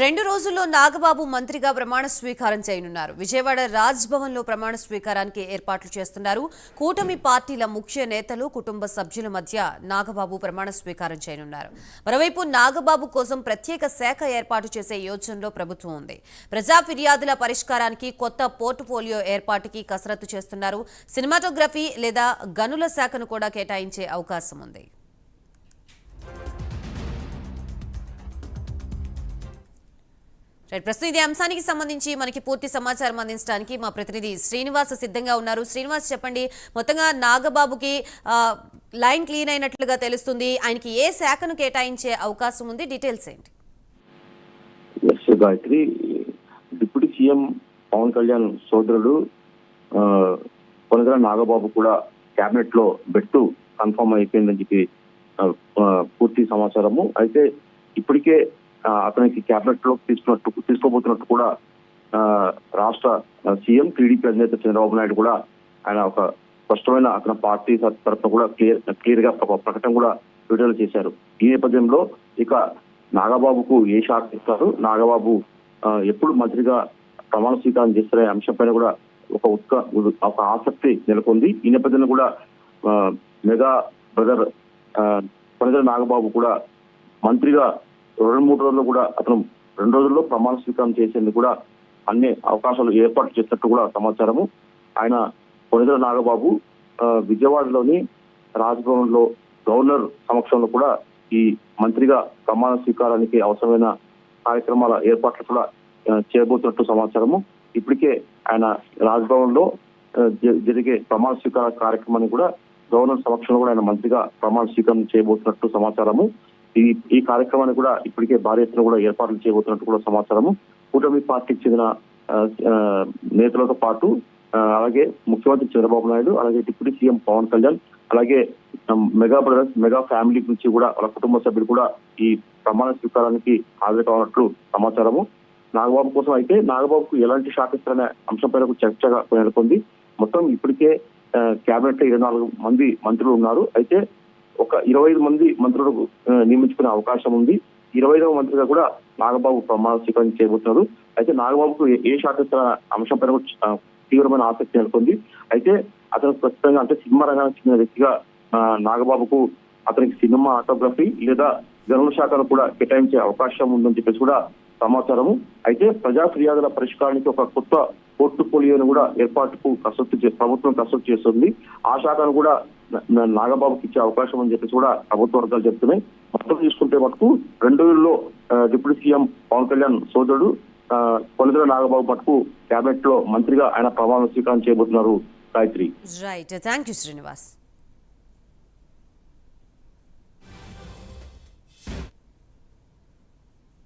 రెండు రోజుల్లో నాగబాబు మంత్రిగా ప్రమాణ స్వీకారం చేయనున్నారు. విజయవాడ రాజ్భవన్లో లో ప్రమాణ స్వీకారానికి ఏర్పాట్లు చేస్తున్నారు. కూటమి పార్టీల ముఖ్య నేతలు కుటుంబ సభ్యుల మధ్య నాగబాబు ప్రమాణ స్వీకారం చేయనున్నారు. మరోవైపు నాగబాబు కోసం ప్రత్యేక శాఖ ఏర్పాటు చేసే యోచనలో ప్రభుత్వం ఉంది. ప్రజా ఫిర్యాదుల పరిష్కారానికి కొత్త పోర్టుఫోలియో ఏర్పాటుకి కసరత్తు చేస్తున్నారు. సినిమాటోగ్రఫీ లేదా గనుల శాఖను కూడా కేటాయించే అవకాశం ఉంది. రైట్ ప్రస్తుతం ఇదే అంశానికి సంబంధించి మనకి పూర్తి సమాచారం అందించడానికి మా ప్రతినిధి శ్రీనివాస్ సిద్ధంగా ఉన్నారు. శ్రీనివాస్ చెప్పండి మొత్తంగా నాగబాబుకి లైన్ క్లీన్ అయినట్లుగా తెలుస్తుంది. ఆయనకి ఏ శాఖను కేటాయించే అవకాశం ఉంది? డీటెయిల్స్ ఏంటి? Yes Gayatri deputy CM Pawan Kalyan సోదరుడు కొనగల నాగబాబు కూడా కేబినెట్లో బెట్టు కన్ఫర్మ్ అయిపోయిందని చెప్పి పూర్తి సమాచారము. అయితే ఇప్పటికే అతనికి కేబినెట్లో తీసుకున్నట్టు తీసుకోబోతున్నట్టు కూడా రాష్ట్ర సీఎం టీడీపీ అధినేత చంద్రబాబు నాయుడు కూడా ఆయన ఒక స్పష్టమైన అతని పార్టీ తరఫున కూడా క్లియర్ క్లియర్గా ఒక ప్రకటన కూడా విడుదల చేశారు. ఈ నేపథ్యంలో ఇక నాగబాబుకు ఏ షాక్ ఇస్తారు నాగబాబు ఎప్పుడు మంత్రిగా ప్రమాణ స్వీకారం చేస్తారనే అంశంపైన కూడా ఒక ఉత్క ఒక ఆసక్తి నెలకొంది. ఈ నేపథ్యంలో కూడా మెగా బ్రదర్ ప్రజల నాగబాబు కూడా మంత్రిగా రెండు మూడు రోజుల్లో కూడా అతను రెండు రోజుల్లో ప్రమాణ స్వీకారం చేసేందుకు కూడా అన్ని అవకాశాలు ఏర్పాటు చేసినట్టు కూడా సమాచారము. ఆయన కొనిదల నాగబాబు విజయవాడలోని రాజ్భవన్లో గవర్నర్ సమక్షంలో కూడా ఈ మంత్రిగా ప్రమాణ స్వీకారానికి అవసరమైన కార్యక్రమాల ఏర్పాట్లు కూడా చేయబోతున్నట్టు సమాచారము. ఇప్పటికే ఆయన రాజ్భవన్లో జ- జరిగే ప్రమాణ స్వీకార కార్యక్రమాన్ని కూడా గవర్నర్ సమక్షంలో కూడా ఆయన మంత్రిగా ప్రమాణ స్వీకారం చేయబోతున్నట్టు సమాచారము. ఈ ఈ కార్యక్రమాన్ని కూడా ఇప్పటికే భారీ ఎత్తున కూడా ఏర్పాట్లు చేయబోతున్నట్టు కూడా సమాచారము. కూటమి పార్టీకి చెందిన నేతలతో పాటు అలాగే ముఖ్యమంత్రి చంద్రబాబు నాయుడు అలాగే డిప్యూటీ సీఎం పవన్ కళ్యాణ్ అలాగే మెగా బ్రదర్స్ మెగా ఫ్యామిలీ నుంచి కూడా వాళ్ళ కుటుంబ సభ్యులు కూడా ఈ ప్రమాణ స్వీకారానికి హాజరు కావాలన్నట్లు సమాచారము. నాగబాబు కోసం అయితే నాగబాబుకు ఎలాంటి షాక్ ఇస్తారనే అంశంపై చర్చ చర్చగా నెలకొంది. మొత్తం ఇప్పటికే కేబినెట్లో ఇరవై నాలుగు మంది మంత్రులు ఉన్నారు. అయితే ఒక ఇరవై ఐదు మంది మంత్రులకు నియమించుకునే అవకాశం ఉంది. ఇరవై ఐదవ మంత్రిగా కూడా నాగబాబు ప్రమాణ స్వీకారం చేయబోతున్నారు. అయితే నాగబాబుకు ఏ- శాఖ ఇస్తారన్న అంశంపైన తీవ్రమైన ఆసక్తి నెలకొంది. అయితే అతను ప్రస్తుతంగా అంటే సినిమా రంగానికి చెందిన వ్యక్తిగా నాగబాబుకు అతనికి సినిమా ఆటోగ్రఫీ లేదా గనుల శాఖను కూడా కేటాయించే అవకాశం ఉందని చెప్పేసి కూడా సమాచారము. అయితే ప్రజా ఫిర్యాదుల పరిష్కారానికి ఒక కొత్త పోర్టుఫోలియోను కూడా ఏర్పాటుకు కసరత్తు ప్రభుత్వం కసరత్తు చేస్తుంది. ఆ శాఖను కూడా నాగబాబుకి ఇచ్చే అవకాశం అని చెప్పేసి కూడా ప్రభుత్వ వర్గాలు చెప్తున్నాయి. మొత్తం తీసుకుంటే మటుకు రెండు వేలలో డిప్యూటీ సీఎం పవన్ కళ్యాణ్ సోదరుడు కొలిదల నాగబాబు మటుకు క్యాబినెట్లో మంత్రిగా ఆయన ప్రమాణ స్వీకారం చేయబోతున్నారు Gayatri. Right thank you Srinivas